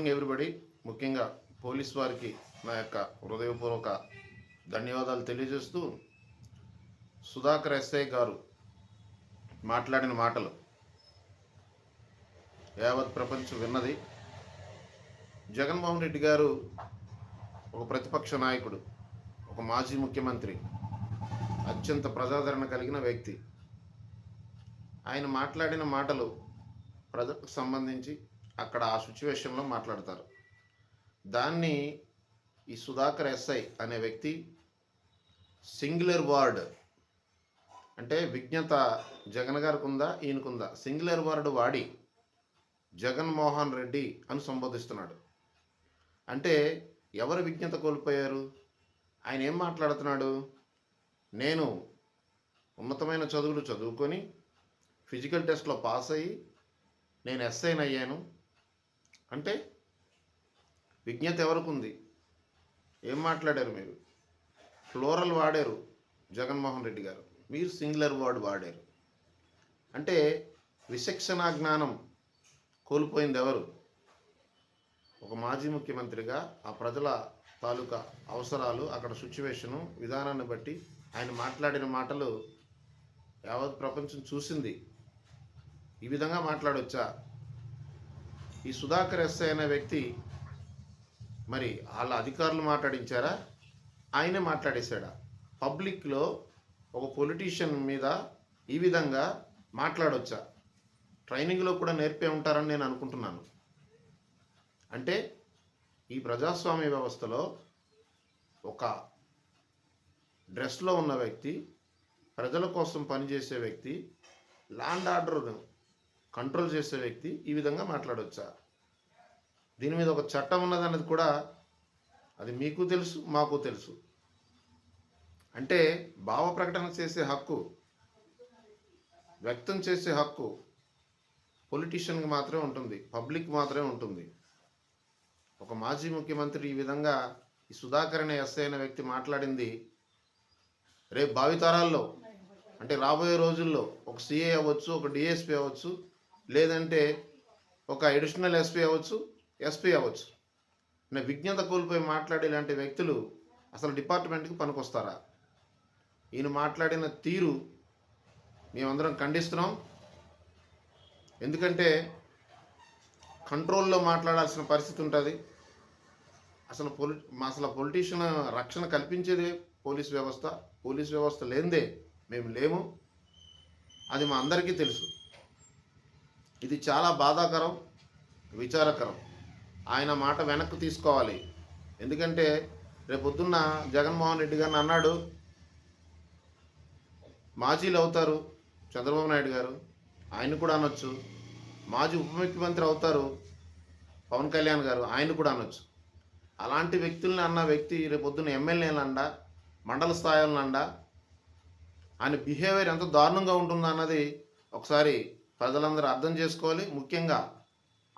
Morning everybody ముఖ్యంగా police వారికి నా యొక్క హృదయపూర్వక ధన్యవాదాలు తెలియజేస్తూ సుధాకర్ ఎస్ఐ గారు మాట్లాడిన మాటలు యావత్ ప్రపంచం విన్నది. జగన్మోహన్ రెడ్డి గారు ఒక ప్రతిపక్ష నాయకుడు ఒక మాజీ ముఖ్యమంత్రి అత్యంత ప్రజాదరణ కలిగిన వ్యక్తి. ఆయన మాట్లాడిన మాటలు ప్రజలకు సంబంధించి అక్కడ ఆ సిచ్యువేషన్లో మాట్లాడతారు. దాన్ని ఈ సుధాకర్ ఎస్ఐ అనే వ్యక్తి సింగులర్ వర్డ్ అంటే విజ్ఞత జగన్ గారికి ఉందా ఈయనకుందా? సింగులర్ వర్డ్ వాడి జగన్మోహన్ రెడ్డి అని సంబోధిస్తున్నాడు. అంటే ఎవరు విజ్ఞత కోల్పోయారు? ఆయన ఏం మాట్లాడుతున్నాడు? నేను ఉన్నతమైన చదువులు చదువుకొని ఫిజికల్ టెస్ట్లో పాస్ అయ్యి నేను ఎస్ఐని అయ్యాను అంటే విజ్ఞత ఎవరికి ఉంది ఏం మాట్లాడారు మీరు? ఫ్లోరల్ వాడారు జగన్మోహన్ రెడ్డి గారు. మీరు సింగులర్ వర్డ్ వాడారు. అంటే విచక్షణ జ్ఞానం కోల్పోయింది ఎవరు ఒక మాజీ ముఖ్యమంత్రిగా ఆ ప్రజల తాలూకా అవసరాలు అక్కడ సిచ్యువేషను విధానాన్ని బట్టి ఆయన మాట్లాడిన మాటలు యావత్ ప్రపంచం చూసింది. ఈ విధంగా మాట్లాడొచ్చా? ఈ సుధాకర్ ఎస్ఐ అనే వ్యక్తి మరి వాళ్ళ అధికారులు మాట్లాడించారా? ఆయనే మాట్లాడేశాడా? పబ్లిక్లో ఒక పొలిటీషియన్ మీద ఈ విధంగా మాట్లాడొచ్చా? ట్రైనింగ్లో కూడా నేర్పే ఉంటారని నేను అనుకుంటున్నాను. అంటే ఈ ప్రజాస్వామ్య వ్యవస్థలో ఒక డ్రెస్లో ఉన్న వ్యక్తి ప్రజల కోసం పనిచేసే వ్యక్తి ల్యాండ్ ఆర్డర్ను కంట్రోల్ చేసే వ్యక్తి ఈ విధంగా మాట్లాడవచ్చా దీని మీద ఒక చట్టం ఉన్నదన్నది కూడా అది మీకు తెలుసు మాకు తెలుసు. అంటే భావ ప్రకటన చేసే హక్కు వ్యక్తం చేసే హక్కు పొలిటీషియన్కి మాత్రమే ఉంటుంది పబ్లిక్ మాత్రమే ఉంటుంది. ఒక మాజీ ముఖ్యమంత్రి ఈ విధంగా ఈ సుధాకర్ అనే ఎస్ఐ అనే వ్యక్తి మాట్లాడింది రేపు భావితరాల్లో అంటే రాబోయే రోజుల్లో ఒక సీఏ అవ్వచ్చు ఒక డిఎస్పీ అవ్వచ్చు లేదంటే ఒక అడిషనల్ ఎస్పీ అవ్వచ్చు ఎస్పీ అవ్వచ్చు. నేను విజ్ఞత కోల్పోయి మాట్లాడే ఇలాంటి వ్యక్తులు అసలు డిపార్ట్మెంట్కి పనికొస్తారా? ఈయన మాట్లాడిన తీరు మేమందరం ఖండిస్తున్నాం. ఎందుకంటే కంట్రోల్లో మాట్లాడాల్సిన పరిస్థితి ఉంటుంది. అసలు పొలి మా అసలు పొలిటీషియన్ రక్షణ కల్పించేదే పోలీస్ వ్యవస్థ. పోలీస్ వ్యవస్థ లేనిదే మేము లేము. అది మా అందరికీ తెలుసు. ఇది చాలా బాధాకరం విచారకరం. ఆయన మాట వెనక్కి తీసుకోవాలి. ఎందుకంటే రేపొద్దున్న జగన్మోహన్ రెడ్డి గారిని అన్నాడు మాజీలు అవుతారు చంద్రబాబు నాయుడు గారు ఆయన కూడా అనొచ్చు. మాజీ ఉప ముఖ్యమంత్రి అవుతారు పవన్ కళ్యాణ్ గారు ఆయన కూడా అనొచ్చు. అలాంటి వ్యక్తుల్ని అన్న వ్యక్తి రేపొద్దున ఎమ్మెల్యేలండ మండల స్థాయిలను అండ ఆయన బిహేవియర్ ఎంత దారుణంగా ఉంటుందన్నది ఒకసారి ప్రజలందరూ అర్థం చేసుకోవాలి. ముఖ్యంగా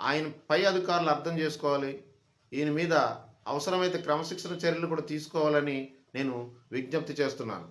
ఆయన పై అధికారులు అర్థం చేసుకోవాలి. ఈయన మీద అవసరమైతే క్రమశిక్షణ చర్యలు కూడా తీసుకోవాలని నేను విజ్ఞప్తి చేస్తున్నాను.